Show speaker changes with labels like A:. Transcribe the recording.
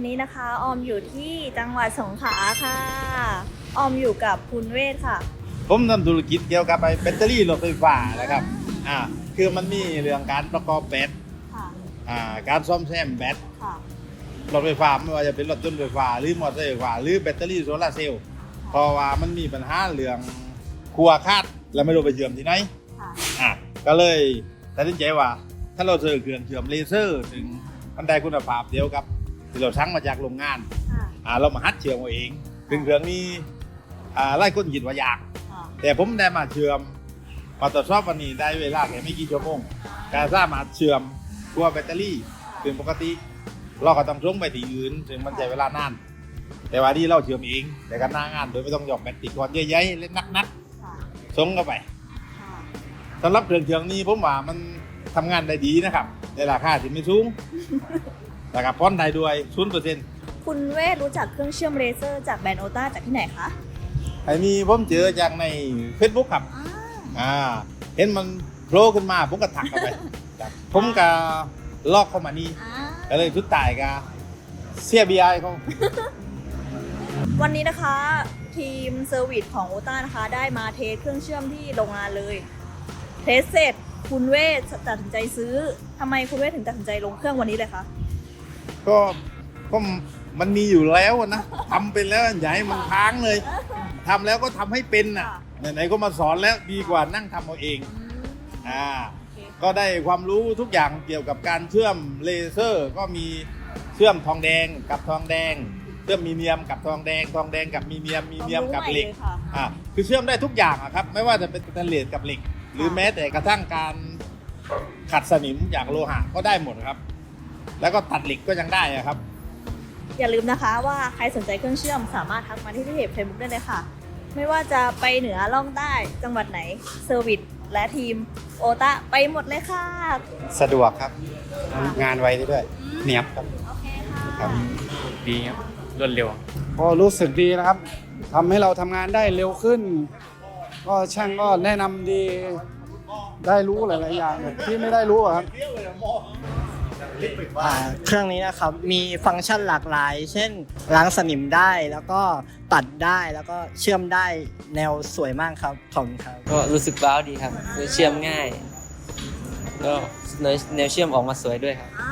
A: วันนี้นะคะออมอยู่ที่จังหวัดสงขลาค่ะ ออมอยู่กับคุณเวทค่ะ
B: ผมทำธุรกิจเกี่ยวกับไอ้แบตเตอรี่รถไฟฟ้านะครับอ่าคือมันมีเรื่องการประกอบแบต
A: ค่ะ
B: อ่าการซ่อมแซมแบต
A: ค่ะ
B: รถไฟฟ้าไม่ว่าจะเป็นรถยนต์ไฟฟ้าหรือมอเตอร์ไซค์ไฟฟ้าหรือแบตเตอรี่โซลาร์เซลล์เพราะว่ามันมีปัญหาเรื่องครัวคาดแล้วไม่รู้ไปเชื่อมที่ไหน
A: ค่ะ
B: อะก็เลยตัดสินใจว่าถ้าเราซื้อเครื่องเชื่อมเลเซอร์ถึงมันได้คุณภาพเดียวกับ ที่เราสั่งมาจากโรงงาน
A: ค่ะ
B: อ่าเรามาฮัดเชื่อมเอาเองถึงเครื่องนี้อ่าไล่คนหยิดว่ายาก
A: ค่ะ
B: แต่ผมได้มาเชื่อมมาตรวจสอบวันนี้ได้เวลาแค่ไม่กี่ชั่วโมงการสามารถเชื่อมตัวแบตเตอรี่เป็นปกติ เราก็ต้องส่งไปที่อื่นถึงมันใช้เวลานาน แต่ว่าที่เราเชื่อมเองแต่กันหน้างานโดยไม่ต้องหยอกแบตติดก่อนใหญ่ๆเล่นนัก
A: ค่ะ
B: ๆส่งเข้าไป
A: ค่ะ
B: สำหรับเครื่องเชื่อมนี้ผมว่ามันทำงานได้ดีนะครับในราคาที่ไม่สูง แล้วก็พ้อนได้ด้วยศูนย์เปอร์เซ็นต์
A: คุณเวทรู้จักเครื่องเชื่อมเลเซอร์จากแบรนด์โอต้าจากที่ไหนคะ
B: ไอ้นี้ผมเจอจากใน Facebook ครับ
A: อ่า
B: อ่าเห็นมันโผล่ขึ้นมาผมก็ถักเข้าไปครับผมก็ลอกเข้ามานี่
A: อ่า
B: ก็เลยทุดตายก็เสียบีไอเขา
A: วันนี้นะคะ ทีมเซอร์วิสของโอต้านะคะ ได้มาเทสเครื่องเชื่อมที่โรงงานเลย เทสเสร็จคุณเวทตัดสินใจซื้อทำไมคุณเวทถึงตัดสินใจลงเครื่องวันนี้เลยคะ
B: ก็ก็มันมีอยู่แล้วนะทำเป็นแล้วอย่าให้มันค้างเลยทำแล้วก็ทำให้เป็นน่ะ
A: ค่ะ
B: ไหนๆก็มาสอนแล้วดีกว่านั่งทำเอาเอง
A: อืม
B: อ่า
A: โอเค
B: ก็ได้ความรู้ทุกอย่างเกี่ยวกับการเชื่อมเลเซอร์ ก็มีเชื่อมทองแดงกับทองแดง เชื่อมมีเนียมกับทองแดง ทองแดงกับมีเนียมมีเนียมกับเหล็ก
A: ความรู้ใม่ยค่ะ
B: อ่าคือเชื่อมได้ทุกอย่างอะครับ ไม่ว่าจะเป็นสแตนเลสกับเหล็ก หรือ
A: ค่ะ
B: แม้แต่กระทั่งการขัดสนิมอย่างโลหะก็ได้หมดครับ แล้วก็ตัดเหล็กก็ยังได้อะครับ
A: อย่าลืมนะคะว่าใครสนใจเครื่องเชื่อมสามารถทักมาที่เพจ Facebook ได้เลยค่ะ ไม่ว่าจะไปเหนือล่องใต้จังหวัดไหนเซอร์วิสและทีมโอตาไปหมดเลยค่ะ
C: สะดวกครับ งานไวได้ด้วยเนียบครับ
A: โอเคค่ะ
C: ครับ
D: ดีครับรวดเร็ว
E: ก็รู้สึกดีนะครับ ทำให้เราทำงานได้เร็วขึ้น ก็ช่างก็แนะนำดี ได้รู้หลาย ๆ อย่างที่ไม่ได้รู้อะครับ
F: อ่าเครื่องนี้นะครับมีฟังก์ชันหลากหลาย เช่นล้างสนิมได้แล้วก็ตัดได้แล้วก็เชื่อมได้แนวสวยมากครับขอบคุณครับ
D: ก็รู้สึกว้าวดีครับคือเชื่อมง่าย ก็แนวแนวเชื่อมออกมาสวยด้วยครับ
A: อ่า